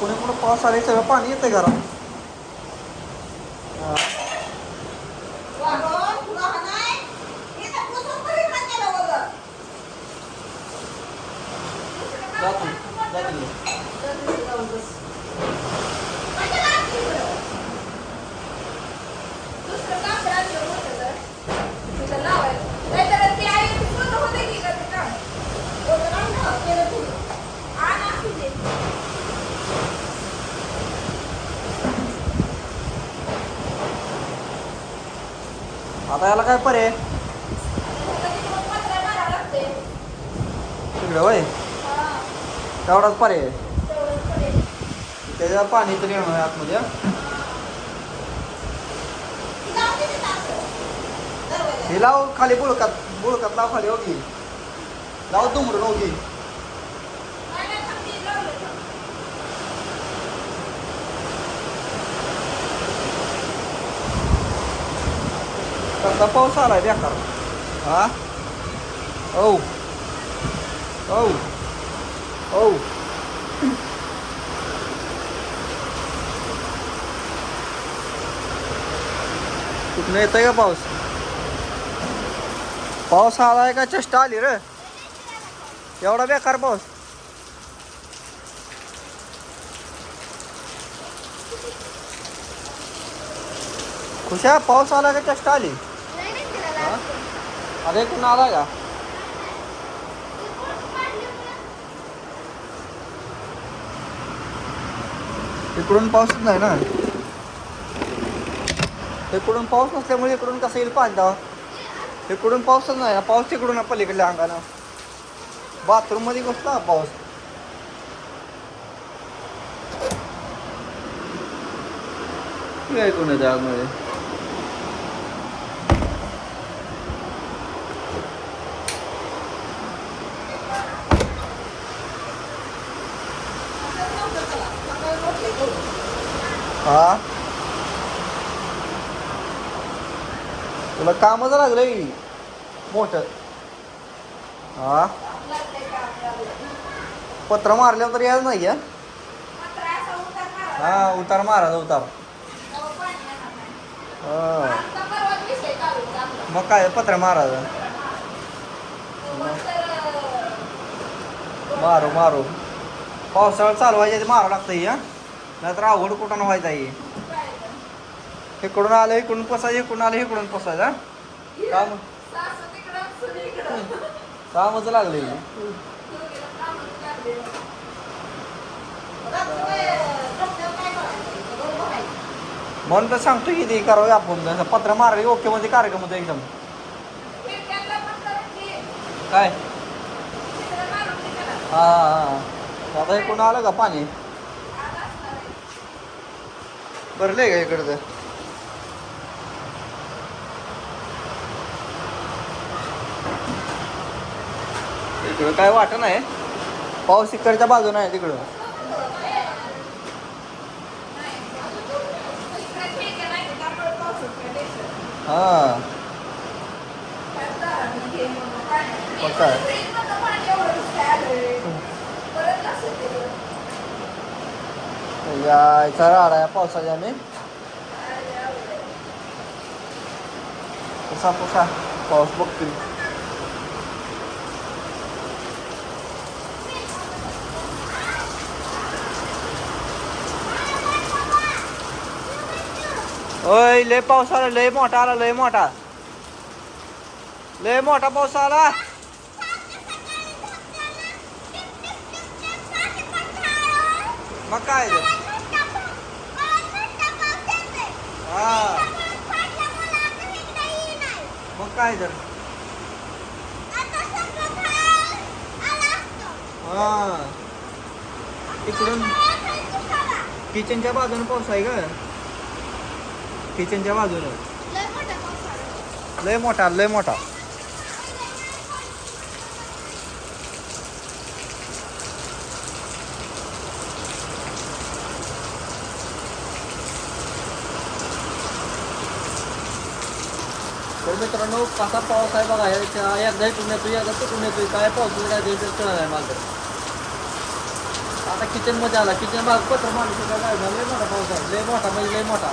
पुणे पुणे पाऊस आले सगळं पाणी येतं घरात. आता याला काय पर्याय तिकडं वय? तेवढाच पर्याय तेवढंच त्याच्या पाणी तरी येणार आहे आतमध्ये. हे लाव खाली बुळकात बुळकात लाव खाली होगी लाव दुमरून होगी नाही, नाही, थांब, ती लावलं थांब. आता पाऊस आलाय बेकार. हा? औ. औ. औ. कुठनं येतंय का पाऊस? पाऊस आलाय का चेष्टा आली रे? एवढा बेकार पाऊस. खुशा पाऊस आला का चेष्टा आली नाही, नाही, तिला हा? लागतं. अरे कुठं आला का? इकडून पाऊसच नाही ना? इकडून पाऊस नसल्यामुळे इकडून कसं येईल पाणी दावा इकडून पाऊसच नाही ना पाऊस तिकडून पलीकडल्या अंगानं. बाथरूममध्ये बसला पाऊस. काय कोण हा? तुला कामच लागलंय मोठ. हा? पत्र मारल्यावर तर यायला नाही हा? उतार मारा उतार. मग काय पत्र मारायचं मारू मारू. पावसाळा चालू व्हायच्या मारावं लागतं या नाहीतर अवघड कुठं व्हायचं आहे इकडून आलं इकडून पसायचं इकडून आलं इकडून पसायचं हा? काम. कामच लागले. म्हणून तर सांगतो की ते करावं आपण. पत्र मारले ओके म्हणजे कार्यक्रम होतं एकदम. काय? हा हा. आता इकडून आलं का पाणी? भरले का इकडचं इकडं काय वाटत नाही. पाऊस इकडच्या बाजून आहे तिकडं. हा. मग काय? यायचा राडा आहे पावसाच्या मी कसा कसा पाऊस बघतील. ओय लय पाऊस आला लय मोठा आला लय मोठा. लय मोठा पाऊस आला. मग काय ते? हा मग काय तर हा. इकडून किचनच्या बाजूने पाऊस आहे का किचनच्या बाजूनं. लय मोठा लय मोठा. तर मित्रांनो कसा पाऊस आहे बघा ह्याच्या एकदा इकडून येतो एकदा तिकडून येतोय. काय पाऊस काय द्यायचं कळणार आहे माझं आता किचनमध्ये आला. किचन भाग पत्र माणूस लय मोठा पाऊस आहे. लय मोठा म्हणजे लय मोठा.